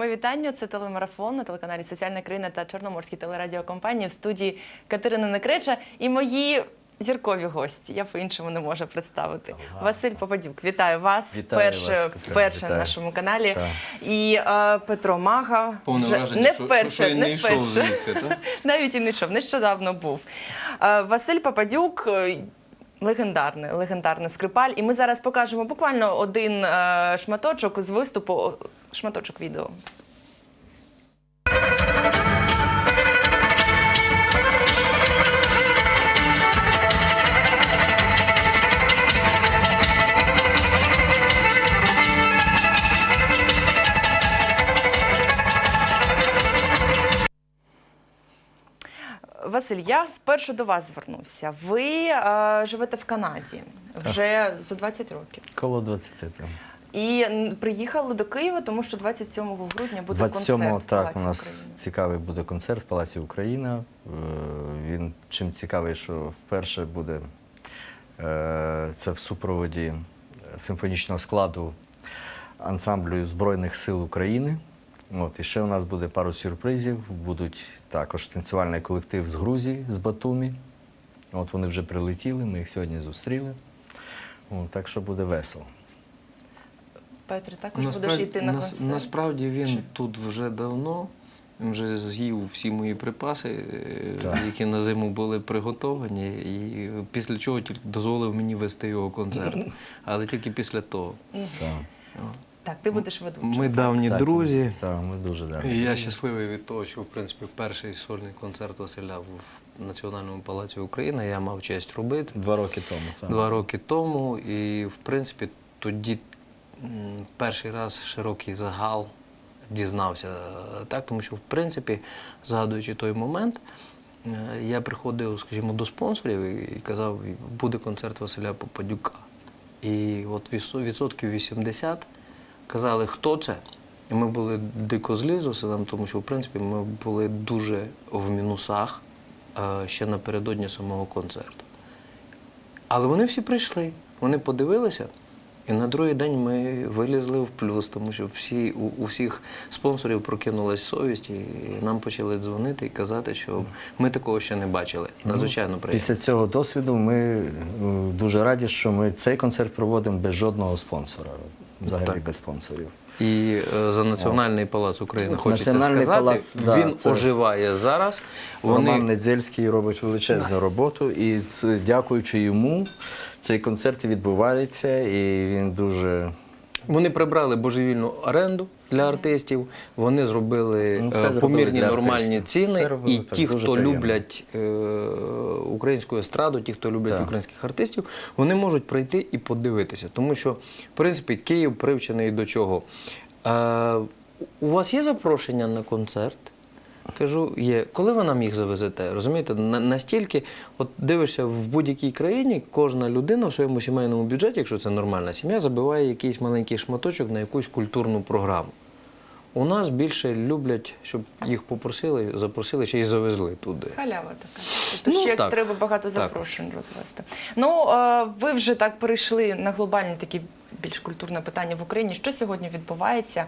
Моє вітання. Це телемарафон на телеканалі Соціальна країна та Чорноморській телерадіокомпанії в студії Катерина Некреча і мої зіркові гості. Я по-іншому не можу представити. Василь Попадюк, вітаю вас. Вітаю вперше, вас, Катерина, вперше на нашому каналі. Так. І е, Петро Мага. Повне вже враження, не вперше, що, що не не йшов вперше. звідси, так? Навіть і не йшов, нещодавно був. Е, Василь Пападюк. Легендарний, легендарний скрипаль. І ми зараз покажемо буквально один е, шматочок з виступу, шматочок відео. Василь, я спершу до вас звернуся. Ви е, живете в Канаді вже за 20 років. Коло 20 там. І приїхали до Києва, тому що 27 грудня буде 27 концерт в так, у нас України. цікавий буде концерт в Палаці Україна. Е, Він чим цікавий, що вперше буде е, це в супроводі симфонічного складу ансамблю Збройних сил України. От, і ще у нас буде пару сюрпризів. Будуть також танцювальний колектив з Грузії, з Батумі. От вони вже прилетіли, ми їх сьогодні зустріли. От, так що буде весело. Петре, також будеш йти на нас- концерт. насправді він Чи- тут вже давно. Він вже з'їв всі мої припаси, е, Так. які на зиму були приготовані, і після чого тільки дозволив мені вести його концерт. Але тільки після того. Так. Так, ти будеш ведучим. Ми давні Так, друзі. Так, ми дуже давні. І я щасливий від того, що в принципі перший сольний концерт Василя в Національному палаці України я мав честь робити. Два роки тому. Так. Два роки тому, і в принципі тоді м, перший раз широкий загал дізнався е, так, тому що в принципі, згадуючи той момент, е, я приходив, скажімо, до спонсорів і казав, буде концерт Василя Попадюка. І от відсотків 80 казали, хто це. І ми були дико злі з Василем, тому що в принципі ми були дуже в мінусах е, ще напередодні самого концерту. Але вони всі прийшли, вони подивилися, і на другий день ми вилізли в плюс, тому що всі, у, у всіх спонсорів прокинулась совість, і нам почали дзвонити і казати, що ми такого ще не бачили. Надзвичайно приємно. Після цього досвіду ми е, дуже раді, що ми цей концерт проводимо без жодного спонсора. Взагалі Так. без спонсорів. І е, за Національний палац України хочеться Національний сказати, палац, да, він це- оживає зараз. Роман Недзельський робить величезну роботу, і це, дякуючи йому, цей концерт відбувається, і він дуже Вони прибрали божевільну оренду для артистів. Вони зробили Ну, е, помірні нормальні ціни. І так, ті, хто приємно. люблять е, українську естраду, ті, хто люблять Так. українських артистів, вони можуть прийти і подивитися. Тому що, в принципі, Київ привчений до чого. Е, у вас є запрошення на концерт? Кажу, є. Коли ви нам їх завезете? Розумієте, настільки, от дивишся, в будь-якій країні кожна людина в своєму сімейному бюджеті, якщо це нормальна сім'я, забиває якийсь маленький шматочок на якусь культурну програму. У нас більше люблять, щоб їх попросили, запросили, ще й завезли туди. Халява така. Тобто Ну, ще так. треба багато Так. запрошень розвести. Ну, е, ви вже так перейшли на глобальні такі більш культурне питання в Україні. Що сьогодні відбувається?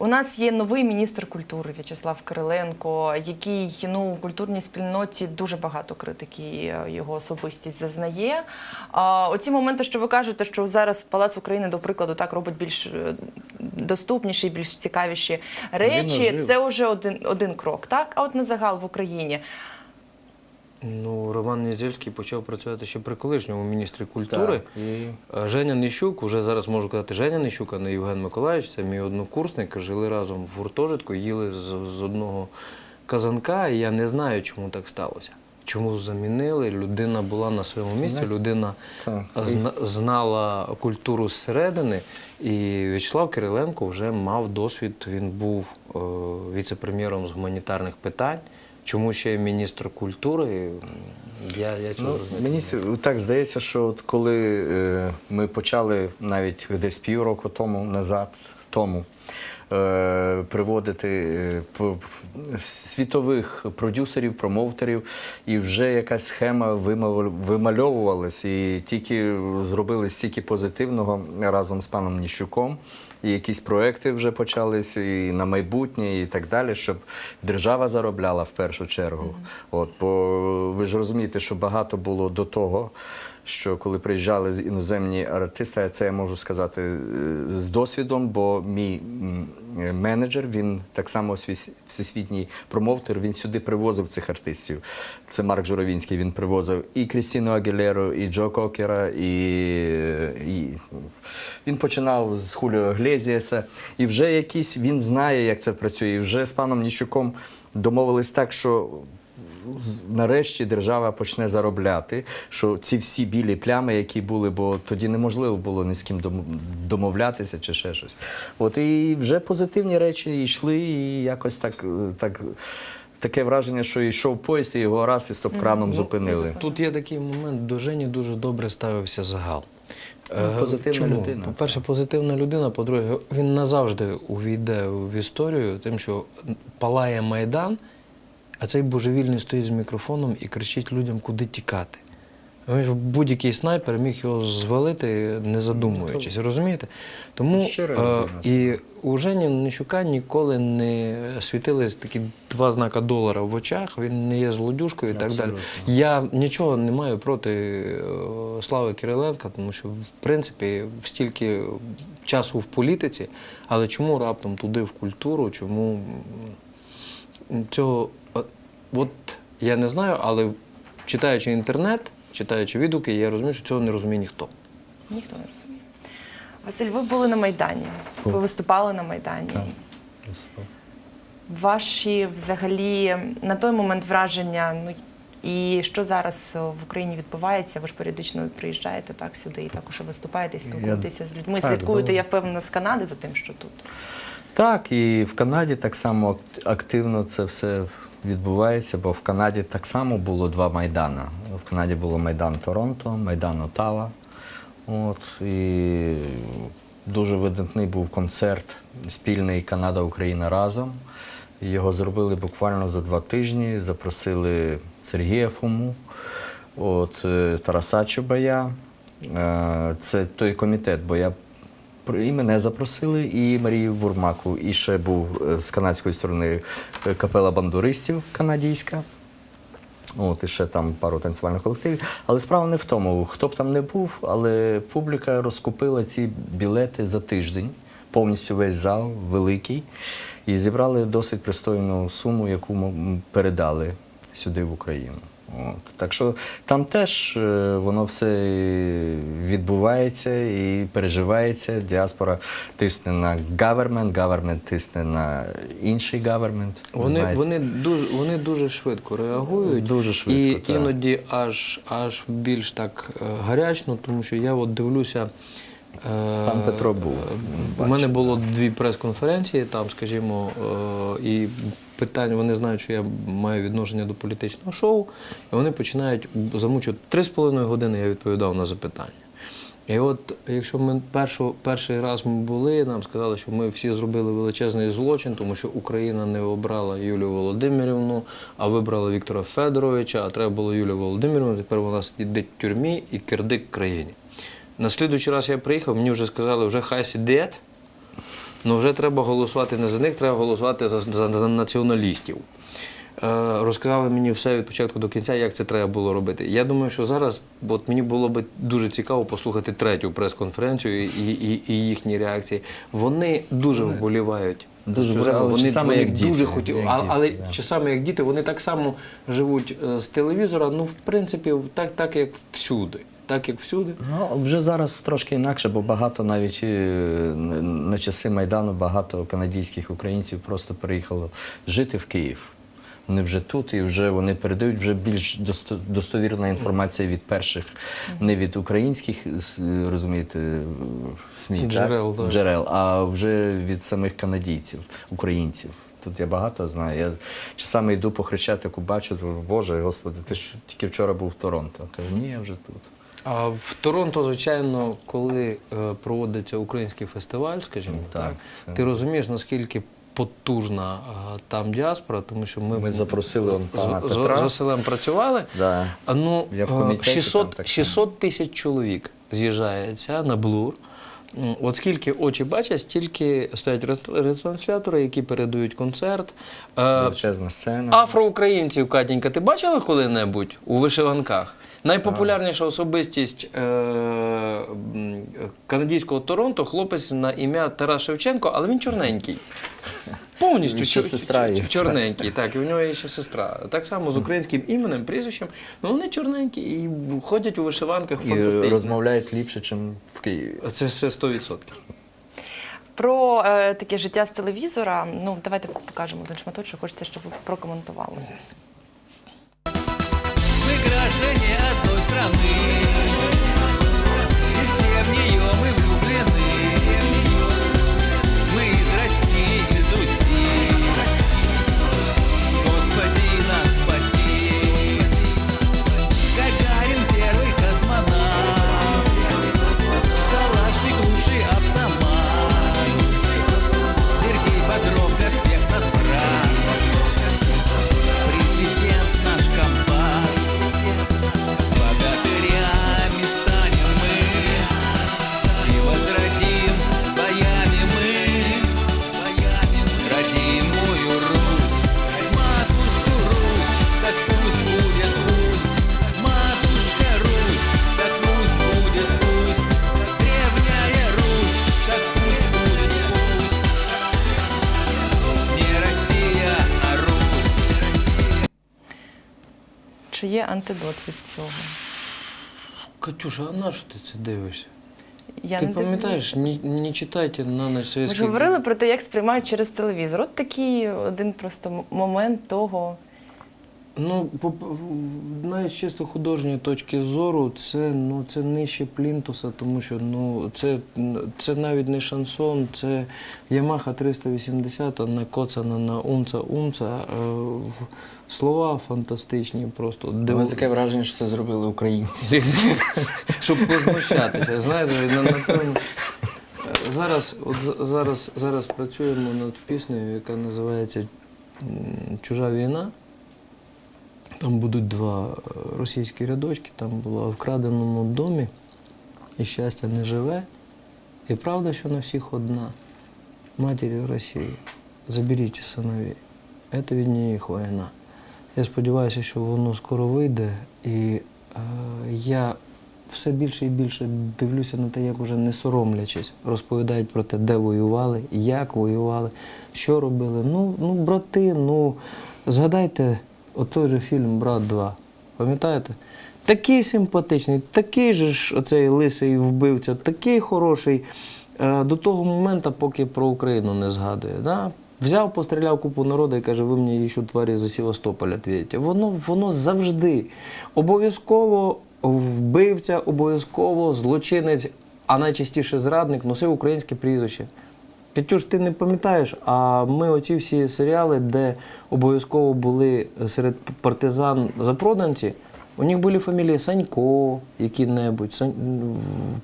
У нас є новий міністр культури В'ячеслав Кириленко, який ну в культурній спільноті дуже багато критики е, його особистість зазнає. А, оці моменти, що ви кажете, що зараз Палац України, до прикладу, так робить більш е, доступніші, більш цікавіші речі. Це вже один, один крок. Так, а от на загал в Україні. Ну, Роман Нізельський почав працювати ще при колишньому міністрі культури. Так, і Женя Нищук, уже зараз можу казати Женя Нищук, а не Євген Миколаївич, це мій однокурсник, жили разом в гуртожитку, їли з, з одного казанка, і я не знаю, чому так сталося. Чому замінили? Людина була на своєму місці, людина зна- знала культуру зсередини, і В'ячеслав Кириленко вже мав досвід. Він був е, віце-прем'єром з гуманітарних питань. Чому ще міністр культури? Я, я цього Ну, мені так здається, що от коли е, ми почали навіть десь півроку тому назад тому приводити е, п- п- світових продюсерів, промоутерів, і вже якась схема вимал- вимальовувалась, і тільки зробили стільки позитивного разом з паном Ніщуком. І якісь проекти вже почались і на майбутнє, і так далі, щоб держава заробляла в першу чергу. От, бо ви ж розумієте, що багато було до того, що коли приїжджали іноземні артисти, це я можу сказати е, з досвідом, бо мій е, менеджер, він так само всесвітній промоутер, він сюди привозив цих артистів. Це Марк Журавінський, він привозив і Крістіну Агілеру, і Джо Кокера, і, і він починав з Хуліо Глезіаса. І вже якийсь він знає, як це працює. І вже з паном Ніщуком домовились так, що нарешті держава почне заробляти, що ці всі білі плями, які були, бо тоді неможливо було ні з ким домовлятися чи ще щось. От і вже позитивні речі йшли, і якось так, так таке враження, що йшов поїзд, і його раз і стоп-краном зупинили. Тут є такий момент, до Жені дуже добре ставився загал. Ну, Е, позитивна Чому? людина. По-перше, позитивна людина, по-друге, він назавжди увійде в історію, тим, що палає Майдан, а цей божевільний стоїть з мікрофоном і кричить людям, куди тікати. Будь-який снайпер міг його звалити, не задумуючись, розумієте? Тому е, і у Жені Нищука ніколи не світились такі два знака долара в очах, він не є злодюжкою і так далі. Я нічого не маю проти е, Слави Кириленка, тому що, в принципі, стільки часу в політиці, але чому раптом туди в культуру, чому цього. От- я не знаю, але читаючи інтернет, читаючи відгуки, я розумію, що цього не розуміє ніхто. Ніхто не розуміє. Василь, ви були на Майдані, ви виступали на Майдані. Так. Ваші взагалі на той момент враження, ну і що зараз в Україні відбувається? Ви ж періодично приїжджаєте так сюди і також виступаєте, і спілкуєтеся з людьми. Так, Слідкуєте, добре. я впевнена, з Канади за тим, що тут. Так, і в Канаді так само активно це все відбувається, бо в Канаді так само було два майдани. В Канаді було Майдан Торонто, Майдан Отава. От, і дуже видатний був концерт спільний Канада-Україна разом. Його зробили буквально за два тижні. Запросили Сергія Фому, от, е, Тараса Чубая. Е, Це той комітет, бо я І мене запросили, і Марію Бурмаку. І ще був е, з канадської сторони е, капела бандуристів канадійська. От, і ще там пару танцювальних колективів. Але справа не в тому, хто б там не був, але публіка розкупила ці білети за тиждень, повністю весь зал великий, і зібрали досить пристойну суму, яку м- передали сюди в Україну. От. Так що там теж е, воно все відбувається і переживається. Діаспора тисне на гавермент, гавермент тисне на інший гавермент. Вони, знаєте. вони, дуже, вони дуже швидко реагують. Дуже швидко, І так. іноді аж, аж більш так е, гарячно, тому що я от дивлюся. Е, Пан Петро був, У мене було дві прес-конференції, там, скажімо, е, і питання, вони знають, що я маю відношення до політичного шоу, і вони починають замучувати три з половиною години, я відповідав на запитання. І от якщо ми першу, перший раз ми були, нам сказали, що ми всі зробили величезний злочин, тому що Україна не обрала Юлію Володимирівну, а вибрала Віктора Федоровича, а треба було Юлію Володимирівну, тепер вона сидить в тюрмі і кирдик країні. На слідуючий раз я приїхав, мені вже сказали, вже хай сидять, Ну вже треба голосувати не за них, треба голосувати за, за, за націоналістів. Е, розказали мені все від початку до кінця, як це треба було робити. Я думаю, що зараз от мені було б дуже цікаво послухати третю прес-конференцію і, і, і їхні реакції. Вони дуже вболівають. Дуже вболівають, вони, саме вони як діти, дуже хотіли, як а- діти, але да. чи саме як діти, вони так само живуть е, з телевізора. Ну, в принципі, так, так як всюди. Так як всюди. Ну, вже зараз трошки інакше, бо багато навіть е, на часи Майдану багато канадійських українців просто переїхало жити в Київ. Вони вже тут і вже вони передають вже більш достовірна інформація від перших, не від українських розумієте, СМІ, Джерел, так? так. джерел, а вже від самих канадійців, українців. Тут я багато знаю. Я часами йду по Хрещатику, бачу, думаю, Боже, Господи, ти ж тільки вчора був в Торонто. Кажу, ні, я вже тут. А в Торонто, звичайно, коли е, проводиться український фестиваль, скажімо Так, так, це- ти розумієш, наскільки потужна е, там діаспора, тому що ми, Ми запросили он пана з, з, Петра. з Василем працювали. Да. А ну, Я в е, комітеті там 600, так само. 600 тисяч чоловік з'їжджається на блур. От скільки очі бачать, стільки стоять ретранслятори, які передають концерт. Е, Величезна сцена. Афроукраїнців, Катінька, ти бачила коли-небудь у вишиванках? Найпопулярніша особистість е- м, канадського Торонто хлопець на ім'я Тарас Шевченко, але він чорненький. Повністю ще сестра є. чорненький. Так, і в нього є ще сестра. Так само з українським іменем, прізвищем. Ну вони чорненькі і ходять у вишиванках І розмовляють ліпше, ніж в Києві. Це все 100%. Про е, таке життя з телевізора. Ну, давайте покажемо один шматочок. Хочеться, щоб ви прокоментували. Мы граждане одной страны, антидот від цього? Катюша, а на що ти це дивишся? Я ти не пам'ятаєш, не, не читайте на ночь Ми ж говорили про те, як сприймають через телевізор. От такий один просто момент того. Ну, по- навіть з чисто художньої точки зору, це, ну, це нижче плінтуса, тому що ну, це, це навіть не шансон, це Ямаха 380 накоцана на умца-умца. е, Слова фантастичні просто. У Де мене таке враження, що це зробили українці. щоб познущатися. Знаєте, на- напевно, зараз, от зараз, зараз працюємо над піснею, яка називається Чужа війна. Там будуть два е, російські рядочки, там було в вкраденому домі і щастя не живе. І правда, що на всіх одна. Матері Росії, заберіть синові. Це від них війна. Я сподіваюся, що воно скоро вийде, і е, я все більше і більше дивлюся на те, як уже не соромлячись, розповідають про те, де воювали, як воювали, що робили. Ну, ну брати, ну згадайте от той же фільм Брат 2. Пам'ятаєте? Такий симпатичний, такий же ж оцей лисий вбивця, такий хороший. Е, До того моменту, поки про Україну не згадує. Да? Взяв, постріляв купу народу і каже, ви мені ще тварі за Севастополь відповідайте. Воно, воно завжди. Обов'язково вбивця, обов'язково злочинець, а найчастіше зрадник носив українське прізвище. Катюш, ти не пам'ятаєш, а ми оці всі серіали, де обов'язково були серед партизан запроданці, у них були фамілії Санько, які-небудь, Сань...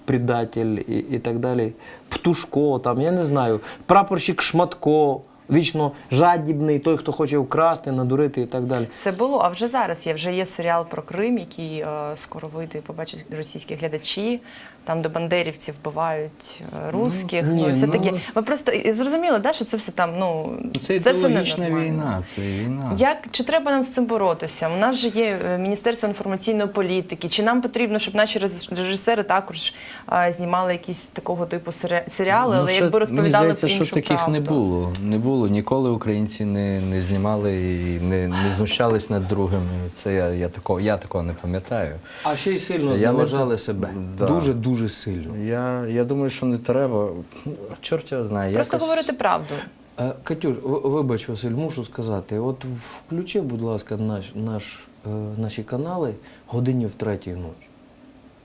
предатель і, і так далі. Птушко, там, я не знаю, прапорщик Шматко, вічно жадібний, той, хто хоче вкрасти, надурити і так далі. Це було, а вже зараз є. Вже є серіал про Крим, який е, скоро вийде, і побачать російські глядачі. Там, де бандерівці вбивають е, русських. ні, Ну, і все ну, таке. ну, Ми просто і зрозуміло, да, що це все там. Ну Це все ідеологічна ненормально. війна, це війна. Як чи треба нам з цим боротися? У нас же є е, Міністерство інформаційної політики. Чи нам потрібно, щоб наші режисери також е, знімали якісь такого типу сері- серіали, але Ну, ще, якби мені розповідали здається, про іншу що таких правду? не було. Не було. Ніколи українці не, не знімали і не, не знущались над другими. Це я, я, такого, я такого не пам'ятаю. А ще й сильно Я не зневажали себе. Да. Дуже-дуже сильно. Я, я думаю, що не треба. Чорт його знає. Просто якось- говорити правду. Е, Катюш, вибач, Василь, мушу сказати, от включи, будь ласка, наш, наш, е, наші канали годині в третій ночі.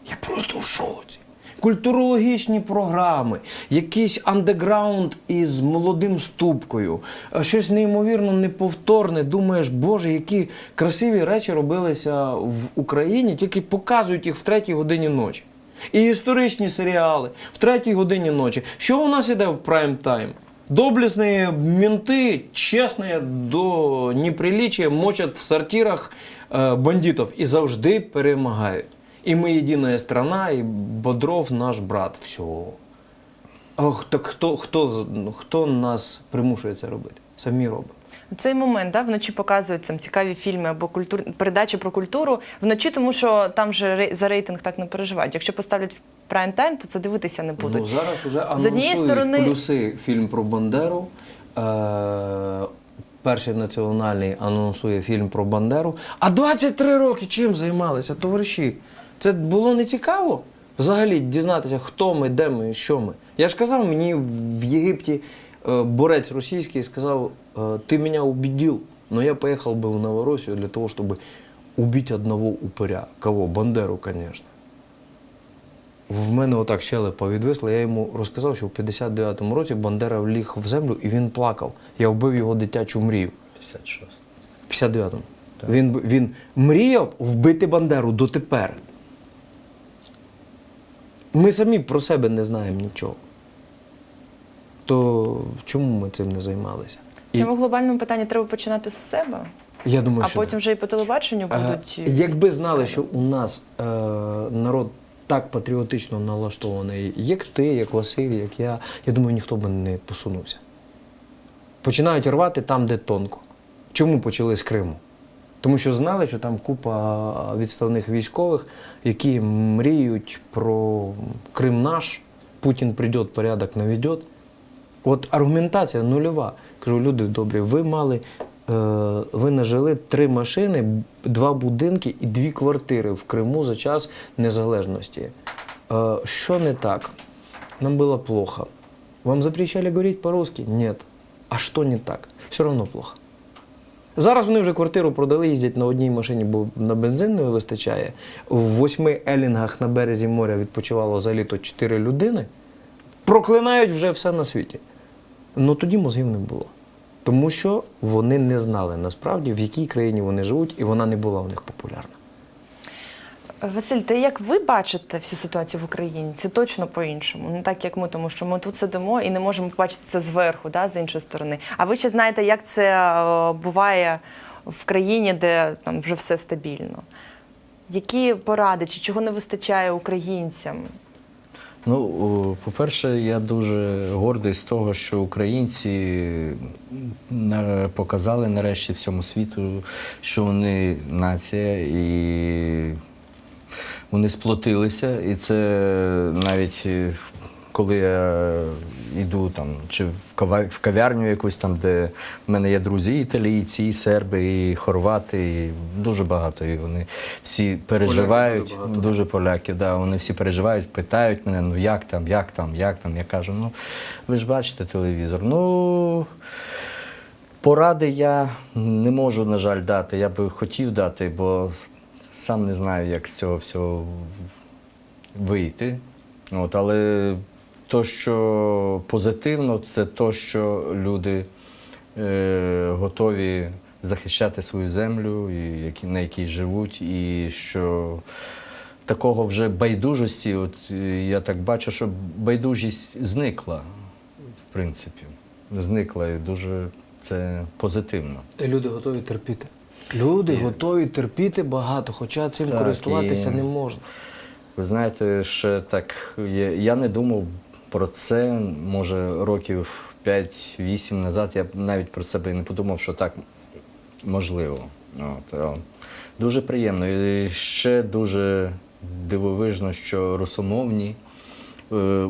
Я просто в шоці. Культурологічні програми, якийсь андеграунд із молодим ступкою, е, щось неймовірно неповторне. Думаєш, Боже, які красиві речі робилися в Україні, тільки показують їх в третій годині ночі. І історичні серіали в третій годині ночі. Що у нас іде в прайм тайм? Доблестные менты, чесні до неприличия, мочать в сортирах е, бандитів і завжди перемагають. І ми єдина страна, і Бодров наш брат. Все. Ох, так хто, хто, хто нас примушує це робити? Самі робимо. Цей момент да, вночі показують там цікаві фільми або культур... передачі про культуру вночі, тому що там же за рейтинг так не переживають. Якщо поставлять в прайм тайм, то це дивитися не будуть. Ну, зараз вже анонсують сторони- плюси фільм про Бандеру. Е- перший національний анонсує фільм про Бандеру. А 23 роки чим займалися, товариші? Це було не цікаво взагалі дізнатися, хто ми, де ми, що ми. Я ж казав, мені в Єгипті е, борець російський сказав, е, ти мене убедил, но я поїхав би в Новоросію для того, щоб убити одного упыря. Кого? Бандеру, звісно. В мене отак щелепа відвисла. Я йому розказав, що в 59-му році Бандера вліг в землю і він плакав. Я вбив його дитячу мрію. 56. В 59-му. Він, він мріяв вбити Бандеру дотепер. Ми самі про себе не знаємо нічого. То чому ми цим не займалися? В цьому глобальному питанні треба починати з себе, я думаю, а що потім вже і по телебаченню Е, будуть. Якби знали, що у нас е, народ так патріотично налаштований, як ти, як Василь, як я, я думаю, ніхто би не посунувся. Починають рвати там, де тонко. Чому почали з Криму? Тому що знали, що там купа відставних військових, які мріють про Крим наш, Путін прийде, порядок наведет. От аргументація нульова. Кажу, люди добрі, ви мали, е, ви нажили три машини, два будинки і дві квартири в Криму за час незалежності. Е, що не так? Нам було плохо. Вам запрещали говорити по-русски? Нет. А що не так? Все одно плохо. Зараз вони вже квартиру продали, їздять на одній машині, бо на бензин не вистачає. В восьми елінгах на березі моря відпочивало за літо чотири людини. Проклинають вже все на світі. Ну тоді мозгів не було. Тому що вони не знали насправді, в якій країні вони живуть, і вона не була у них популярна. Василь, ти як ви бачите всю ситуацію в Україні? Це точно по-іншому, не так як ми, тому що ми тут сидимо і не можемо побачити це зверху, да, з іншої сторони. А ви ще знаєте, як це е, буває в країні, де там вже все стабільно. Які поради чи чого не вистачає українцям? Ну, по-перше, я дуже гордий з того, що українці показали нарешті всьому світу, що вони нація і вони сплотилися. І це навіть е, коли я йду там, чи в в кав'ярню якусь там, де в мене є друзі, і італійці, і серби, і хорвати, і дуже багато. І вони всі переживають. дуже багато, дуже поляки, да, вони всі переживають, питають мене, ну як там, як там, як там. Я кажу, ну ви ж бачите телевізор. Ну поради я не можу, на жаль, дати. Я би хотів дати, бо сам не знаю, як з цього всього вийти. От, але то, що позитивно, це то, що люди е, готові захищати свою землю, і на якій живуть, і що такого вже байдужості, от я так бачу, що байдужість зникла, в принципі. Зникла і дуже це позитивно. Люди готові терпіти. Люди готові терпіти багато, хоча цим Так, користуватися і- не можна. Ви знаєте, ще так я, не думав про це, може, років 5-8 назад. Я навіть про себе і не подумав, що так можливо. От, а, дуже приємно. І ще дуже дивовижно, що русомовні е,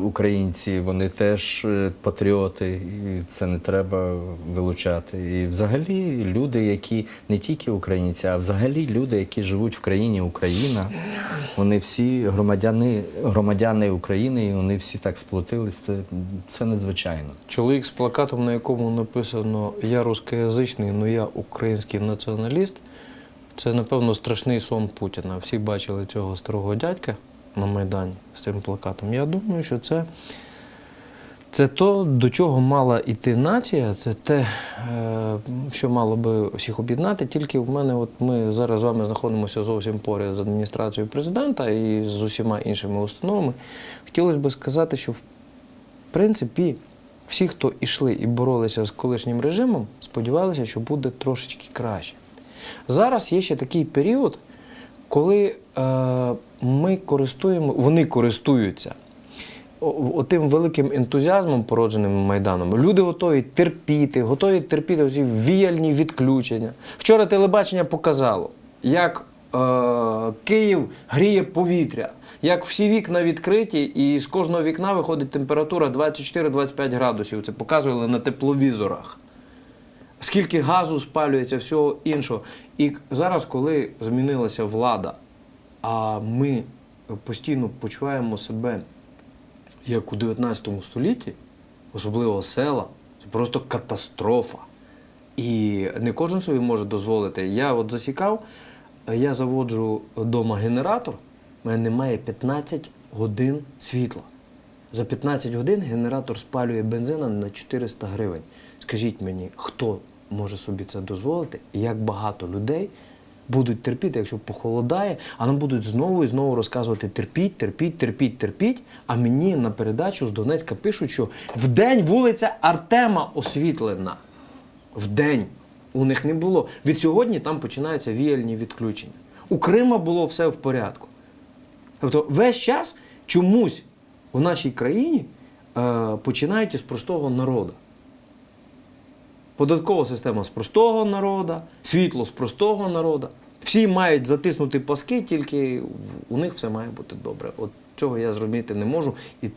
українці, вони теж е, патріоти, і це не треба вилучати. І взагалі люди, які не тільки українці, а взагалі люди, які живуть в країні Україна, вони всі громадяни, громадяни України, і вони всі так сплотились. Це, це надзвичайно. Чоловік з плакатом, на якому написано Я рускоязичний, але я український націоналіст. Це, напевно, страшний сон Путіна. Всі бачили цього старого дядька на Майдані з цим плакатом. Я думаю, що це, це то, до чого мала йти нація, це те, е, що мало би всіх об'єднати. Тільки в мене, от ми зараз з вами знаходимося зовсім поряд з адміністрацією президента і з усіма іншими установами. Хотілося б сказати, що в принципі всі, хто йшли і боролися з колишнім режимом, сподівалися, що буде трошечки краще. Зараз є ще такий період, коли е, ми користуємо, вони користуються отим великим ентузіазмом, породженим Майданом. Люди готові терпіти, готові терпіти ці віяльні відключення. Вчора телебачення показало, як е, Київ гріє повітря, як всі вікна відкриті, і з кожного вікна виходить температура 24-25 градусів. Це показували на тепловізорах скільки газу спалюється, всього іншого. І зараз, коли змінилася влада, а ми постійно почуваємо себе як у 19 столітті, особливо села, це просто катастрофа. І не кожен собі може дозволити. Я от засікав, я заводжу вдома генератор, в мене немає 15 годин світла. За 15 годин генератор спалює бензина на 400 гривень. Скажіть мені, хто може собі це дозволити, і як багато людей будуть терпіти, якщо похолодає, а нам будуть знову і знову розказувати терпіть, терпіть, терпіть, терпіть. А мені на передачу з Донецька пишуть, що вдень вулиця Артема освітлена. Вдень. У них не було. Від сьогодні там починаються віяльні відключення. У Крима було все в порядку. Тобто весь час чомусь в нашій країні е, починають із простого народу. Податкова система з простого народу, світло з простого народу. Всі мають затиснути паски, тільки у них все має бути добре. От цього я зробити не можу. І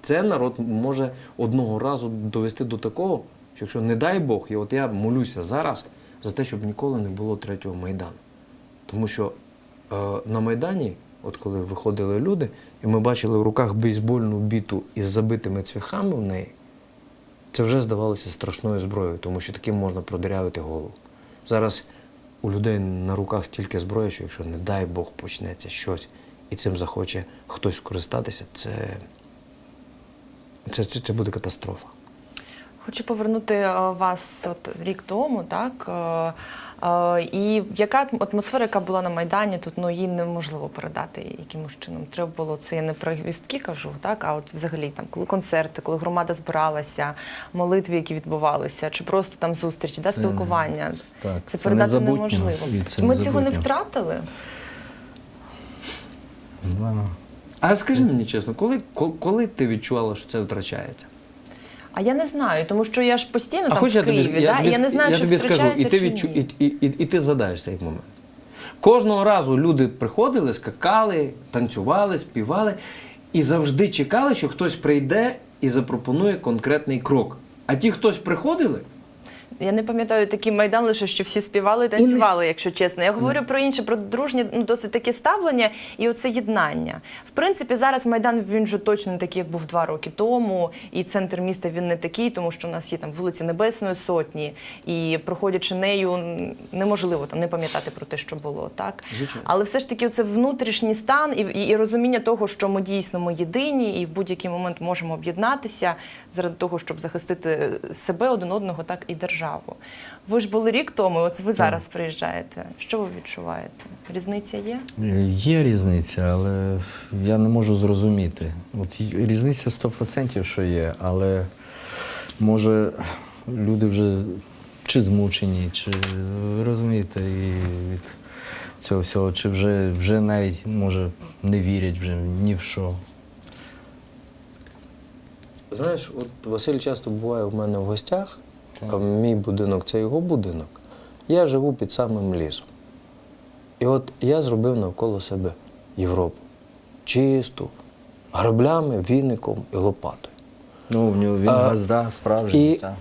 це народ може одного разу довести до такого, що якщо не дай Бог, і от я молюся зараз за те, щоб ніколи не було третього майдану. Тому що е, на Майдані, от коли виходили люди, і ми бачили в руках бейсбольну біту із забитими цвяхами в неї, це вже здавалося страшною зброєю, тому що таким можна продирявити голову. Зараз у людей на руках стільки зброї, що якщо, не дай Бог, почнеться щось, і цим захоче хтось скористатися, це, це, це, це буде катастрофа. Хочу повернути е, вас от рік тому, так. е, е, І яка атмосфера, яка була на Майдані, тут ну її неможливо передати якимось чином. Треба було це я не про гвістки кажу, так а от взагалі там, коли концерти, коли громада збиралася, молитви, які відбувалися, чи просто там зустрічі, да, спілкування. так, це це передати незабутньо, неможливо. це Ми цього не втратили. Ну, А скажи мені чесно, коли, коли ти відчувала, що це втрачається? А я не знаю, тому що я ж постійно там хоч в Києві, да? і я не знаю, я чи тобі скажу, і ти, відчу, і, і, і, і ти згадаєш цей момент. Кожного разу люди приходили, скакали, танцювали, співали і завжди чекали, що хтось прийде і запропонує конкретний крок. А ті, хтось приходили, Я не пам'ятаю такий майдан, лише що всі співали і танцювали, якщо чесно. Я говорю про інше, про дружнє, ну досить таке ставлення і оце єднання. В принципі, зараз майдан він вже точно не такий, як був два роки тому. І центр міста він не такий, тому що у нас є там вулиці Небесної Сотні, і проходячи нею, неможливо там не пам'ятати про те, що було так. Звичайно. Але все ж таки, це внутрішній стан і, і, і розуміння того, що ми дійсно ми єдині, і в будь-який момент можемо об'єднатися заради того, щоб захистити себе один одного, так і державу. Ви ж були рік тому, от ви зараз приїжджаєте. Що ви відчуваєте? Різниця є? Є різниця, але я не можу зрозуміти. От різниця 100% що є, але може люди вже чи змучені, чи ви розумієте, і від цього всього, чи вже, вже навіть може не вірять вже ні в що. Знаєш, от Василь часто буває у мене в гостях, мій будинок це його будинок. Я живу під самим лісом. І от я зробив навколо себе Європу. Чисту, граблями, віником і лопатою. Ну, в нього він А, газда, справжній. І та.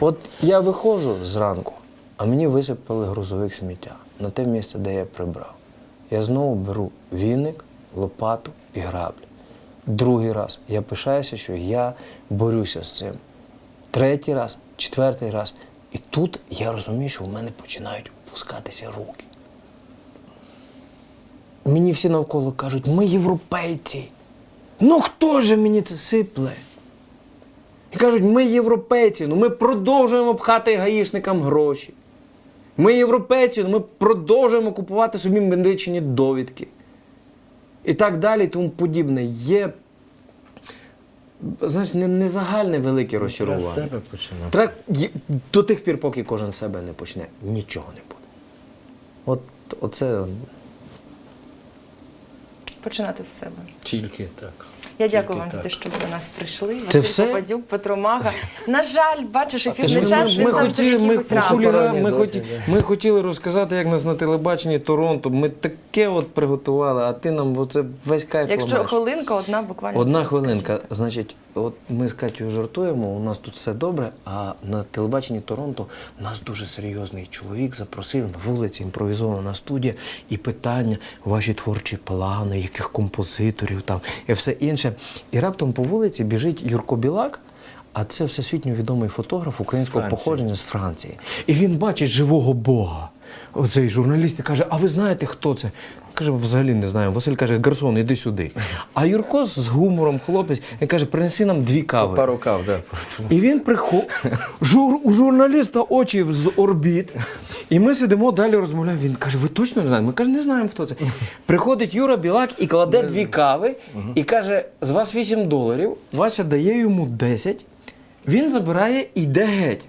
от я виходжу зранку, а мені висипали грузовик сміття на те місце, де я прибрав. Я знову беру віник, лопату і граблі. Другий раз я пишаюся, що я борюся з цим. Третій раз, четвертий раз. І тут я розумію, що в мене починають опускатися руки. мені всі навколо кажуть, ми європейці. Ну хто же мені це сипле? І кажуть, ми європейці, ну ми продовжуємо пхати гаїшникам гроші. Ми європейці, ну ми продовжуємо купувати собі медичні довідки. І так далі, і тому подібне. Є знаєш, не, не загальне велике Треба розчарування. з себе починати. Треба до тих пір, поки кожен себе не почне, нічого не буде. От оце Починати з себе. Тільки так. Я дякую вам за те, що ви до нас прийшли. Це Василь все? Попадюк, Петро Мага. На жаль, бачиш, ефірний час ми, завжди хотіли, ми, ми, хотіли, ми, хоті, ми хотіли розказати, як нас на телебаченні Торонто. Ми таке от приготували, а ти нам оце весь кайф Якщо ламаєш. хвилинка, одна буквально. Одна хвилинка. скажіть. Значить, от ми з Катєю жартуємо, у нас тут все добре, а на телебаченні Торонто нас дуже серйозний чоловік запросив на вулиці, імпровізована студія, і питання, ваші творчі плани, яких композиторів там і все інше. І раптом по вулиці біжить Юрко Білак. А це всесвітньо відомий фотограф українського Франції. походження з Франції. І він бачить живого Бога. Оцей журналіст і каже: А ви знаєте, хто це? Каже, взагалі не знаю. Василь каже, Гарсон, іди сюди. А Юрко з гумором, хлопець, він каже, принеси нам дві кави. Пару кав, да. І він приходить. Жур... У журналіста очі з орбіт. І ми сидимо далі розмовляємо. Він каже: ви точно не знаєте? Ми каже, не знаємо, хто це. Приходить Юра Білак і кладе дві кави і каже: з вас 8 доларів, Вася дає йому 10, він забирає і йде геть.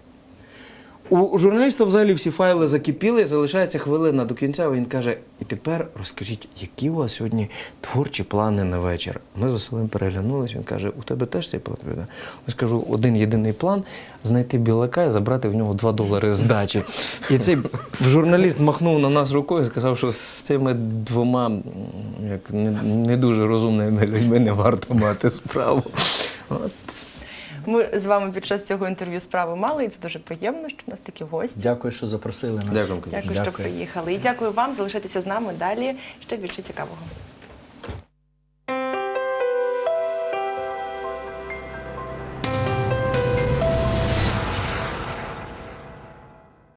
У журналіста взагалі всі файли закипіли, залишається хвилина до кінця. Він каже: і тепер розкажіть, які у вас сьогодні творчі плани на вечір. Ми з Василем переглянулись. Він каже: у тебе теж цей план? Я скажу, один єдиний план знайти білака і забрати в нього 2 долари здачі. І цей журналіст махнув на нас рукою і сказав, що з цими двома як не, не дуже розумними людьми не варто мати справу. От. Ми з вами під час цього інтерв'ю справи мали, і це дуже приємно, що в нас такі гості. Дякую, що запросили нас. Дякую, Дякую, що приїхали. І дякую вам. Залишайтеся з нами далі. Ще більше цікавого.